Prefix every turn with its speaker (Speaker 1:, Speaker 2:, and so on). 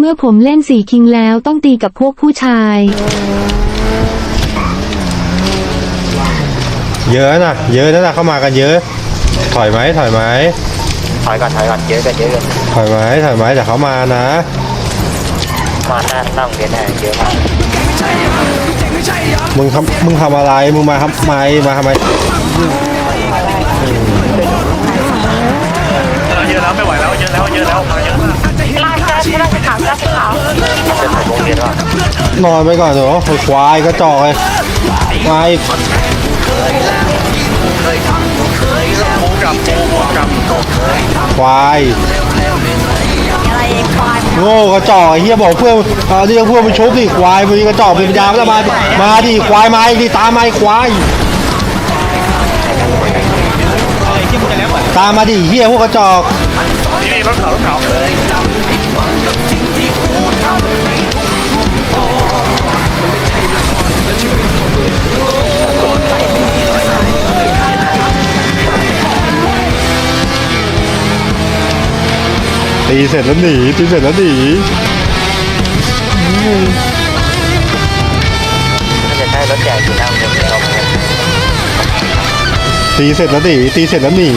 Speaker 1: เมื่อผมเล่นสี่คิงแล้วต้องตีกับพวกผู้ชาย
Speaker 2: เยอะนะเยอะนะนะเข้ามากันเยอะ ถอยไหมถอยไหม
Speaker 3: ถอยก่อนถอยก่อนเยอะกันเยอะกัน
Speaker 2: ถอยไหมถอยไหมแต่เขามานะ
Speaker 3: มาหน้าหน้าโรงเรียนแน่เยอะมาก
Speaker 2: มึงทำมึงทำอะไรมึงมาทำไมมาทำไม
Speaker 4: เยอะแล้วไม่ไหวแล้วเยอะแล้วเยอะแล้ว มาเยอะมาก
Speaker 3: จะถ่ายโรงเรียนว่าน
Speaker 2: อนไปก่อนเถอะไอ้ควายก็จอกเลยควาย
Speaker 4: โมกับโมกับ
Speaker 2: ควายโง่กระจอกไอ้เหี้ยบอกเพื่อนเอาเรียกเพื่อนมาชกดิควายมึงกระจอกเป็นปัญญาไม่ได้มามาดิควายมาอีกดิตามมาไอ้ควายตามมาดิเหี้ยพวกกระจอก
Speaker 4: นี่นี่รถขารถเขา
Speaker 2: ตีเสร็จแล้วหนีตีเสร็จแล้วหนี
Speaker 3: น่าจะใช่รถใหญ่ที่หน้าโรงเรียนเราเนี่ย
Speaker 2: ตีเสร็จแล้วหนีตีเสร็จแล้วหนี